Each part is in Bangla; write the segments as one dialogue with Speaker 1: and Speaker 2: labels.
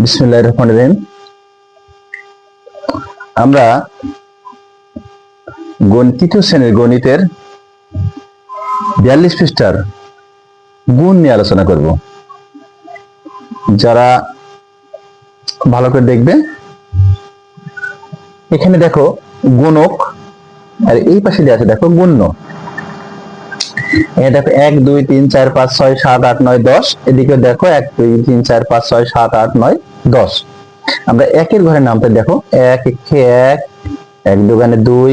Speaker 1: বিসমুল্লাহ রহমান রহিম আমরা গণিত শ্রেণীর গণিতের বিয়াল্লিশ পৃষ্ঠার গুণ নিয়ে আলোচনা করব যারা ভালো করে দেখবে এখানে দেখো গুণক আর এই পাশে দেওয়া আছে দেখো গুণ্য এ দেখো এক দুই তিন চার পাঁচ ছয় সাত আট নয় দশ এদিকে দেখো এক দুই তিন চার পাঁচ ছয় সাত আট নয় দশ আমরা একের ঘরের নামটা দেখো এক একে এক এক দোকানে দুই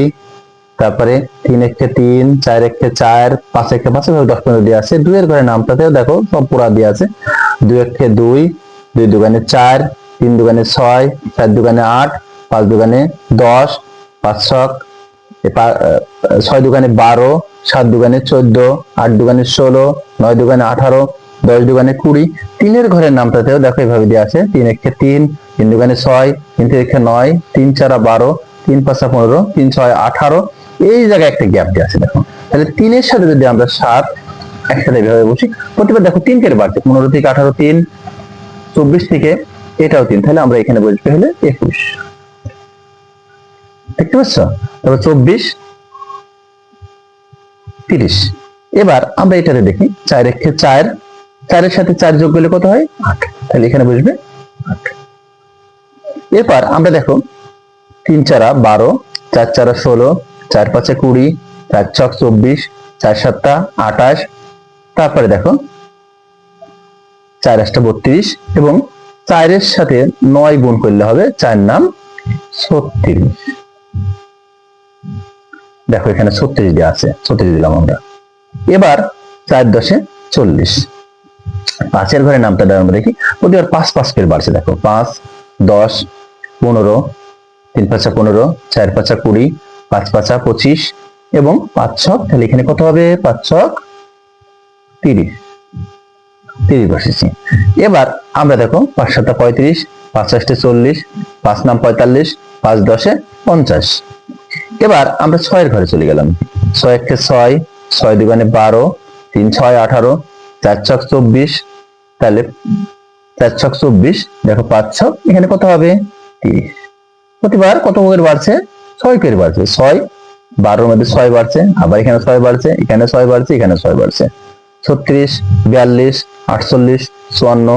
Speaker 1: তারপরে তিন একে তিন চার একে চার পাঁচ একে পাঁচ দশ পনেরো দিয়ে আছে দুইয়ের ঘরের নামটাতেও দেখো সব পুরা দিয়ে আছে দুই একে দুই দুই দোকানে চার তিন দোকানে ছয় চার দোকানে আট পাঁচ দোকানে দশ পাঁচ ছয় ছয় দোকানে বারো সাত দোকানে চোদ্দ আট দোকানে ষোলো নয় দোকানে আঠারো দশ দোকানে কুড়ি তিনের ঘরের নামটাতেও দেখো এইভাবে দিয়ে আছে তিন একে তিন তিন দোকানে ছয় তিন থেকে নয় তিন চারা বারো তিন পাঁচা পনেরো তিন ছয় আঠারো এই জায়গায় একটা গ্যাপ দিয়ে আছে দেখো তাহলে তিনের সাথে যদি আমরা সাত একসাথে এভাবে বসি প্রতিবার দেখো তিন কেটে বাড়ছে পনেরো থেকে আঠারো তিন চব্বিশ থেকে এটাও তিন তাহলে আমরা এখানে বসবে হলে একুশ দেখতে পাচ্ছ তাহলে চব্বিশ তিরিশ এবার আমরা এটাতে দেখি চার একে চার চারের সাথে চার যোগ করলে কত হয় আট তাহলে এখানে বুঝবে আট এরপর আমরা দেখো তিন চারা বারো চার চারা ষোলো চার পাঁচে কুড়ি চার ছক চব্বিশ চার সাতটা আঠাশ তারপরে দেখো চার আটটা বত্রিশ এবং চারের সাথে নয় গুণ করলে হবে চার নাম ছত্রিশ দেখো এখানে ছত্রিশ দেওয়া আছে ছত্রিশ দিলাম আমরা এবার চার দশে চল্লিশ পাঁচের ঘরে নামটা দেওয়া আমরা দেখি প্রতিবার পাঁচ পাঁচ করে বাড়ছে দেখো পাঁচ দশ পনেরো তিন পাঁচা পনেরো চার পাঁচা কুড়ি পাঁচ পাঁচা পঁচিশ এবং পাঁচ ছক তাহলে এখানে কত হবে পাঁচ ছক তিরিশ তিরিশ বসেছি এবার আমরা দেখো পাঁচ সাতটা পঁয়ত্রিশ পাঁচ সাতটা চল্লিশ পাঁচ নাম পঁয়তাল্লিশ পাঁচ দশে পঞ্চাশ এবার আমরা ছয়ের ঘরে চলে গেলাম ছয় একে ছয় ছয় দুগানে বারো তিন ছয় আঠারো চার ছক চব্বিশ তাহলে চার ছক চব্বিশ দেখো পাঁচ ছক এখানে কত হবে তিরিশ প্রতিবার কত করে বাড়ছে ছয় করে বাড়ছে ছয় বারোর মধ্যে ছয় বাড়ছে আবার এখানে ছয় বাড়ছে এখানে ছয় বাড়ছে এখানে ছয় বাড়ছে ছত্রিশ বিয়াল্লিশ আটচল্লিশ চুয়ান্ন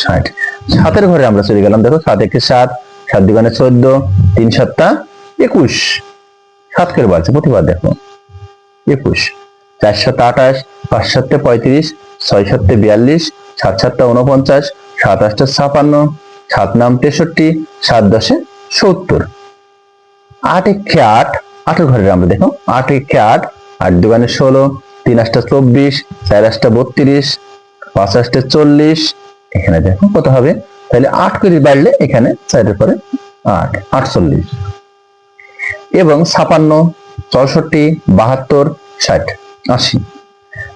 Speaker 1: ষাট সাতের ঘরে আমরা চলে গেলাম দেখো সাত একে সাত সাত দুগানে চোদ্দ তিন সাতটা একুশ সাতকের বাড়ছে প্রতিবার দেখো একুশ চার সাত আঠাশ পাঁচ সাতটা পঁয়ত্রিশ ছয় সাতটা বিয়াল্লিশ সাত সাতটা উনপঞ্চাশ সাত আটটা ছাপান্ন সাত নাম তেষট্টি সাত দশে সত্তর আট একে আট আঠের ঘরের আমরা দেখো আট একে আট আট দোকানে ষোলো তিন আটটা চব্বিশ চার আটটা বত্রিশ পাঁচ আটটা চল্লিশ এখানে দেখো কত হবে তাহলে আট কেজি বাড়লে এখানে চারের পরে আট আটচল্লিশ এবং ছাপান্ন চৌষট্টি বাহাত্তর ষাট আশি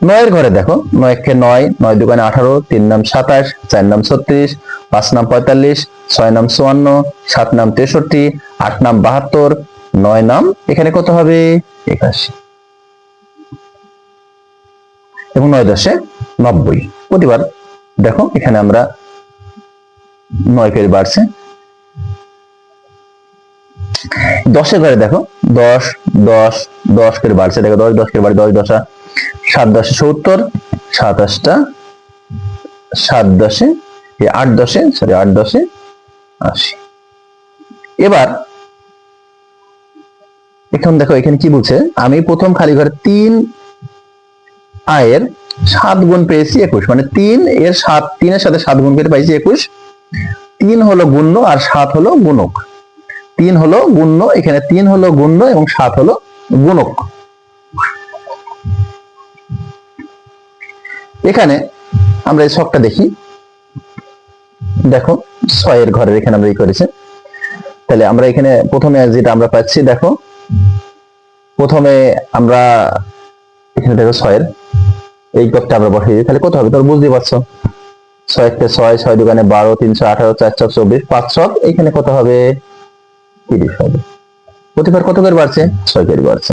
Speaker 1: নয়ের ঘরে দেখো নয়কে নয় নয় দোকানে আঠারো তিন নাম সাতাশ চার নাম ছত্রিশ পাঁচ নাম পঁয়তাল্লিশ ছয় নাম চুয়ান্ন সাত নাম তেষট্টি আট নাম বাহাত্তর নয় নাম এখানে কত হবে একাশি এবং নয় দশে নব্বই প্রতিবার দেখো এখানে আমরা নয় পের বাড়ছে দশে ঘরে দেখো দশ দশ দশ করে বাড়ছে দেখো দশ দশ করে বাড়ি দশ দশা সাত দশে সত্তর সাতাশটা সাত দশে আট দশে সরি আট দশে আশি এবার এখন দেখো এখানে কি বলছে আমি প্রথম খালি ঘরে তিন আয়ের সাত গুণ পেয়েছি একুশ মানে তিন এর সাত তিনের সাথে সাত গুণ পেয়ে পাইছি একুশ তিন হলো গুণ্য আর সাত হলো গুণক তিন হলো গুণ্য এখানে তিন হলো গুণ্য এবং সাত হলো গুণক এখানে আমরা এই ছকটা দেখি দেখো ছয়ের ঘরের এখানে আমরা এই করেছি তাহলে আমরা এখানে প্রথমে যেটা আমরা পাচ্ছি দেখো প্রথমে আমরা এখানে দেখো ছয়ের এই ঘরটা আমরা বসিয়ে দিই তাহলে কত হবে তোমরা বুঝতে পারছো ছয় একটা ছয় ছয় দোকানে বারো তিনশো আঠারো চারশো চব্বিশ পাঁচশো এখানে কত হবে তিরিশ হবে প্রতিবার কত করে বাড়ছে ছয় করে বাড়ছে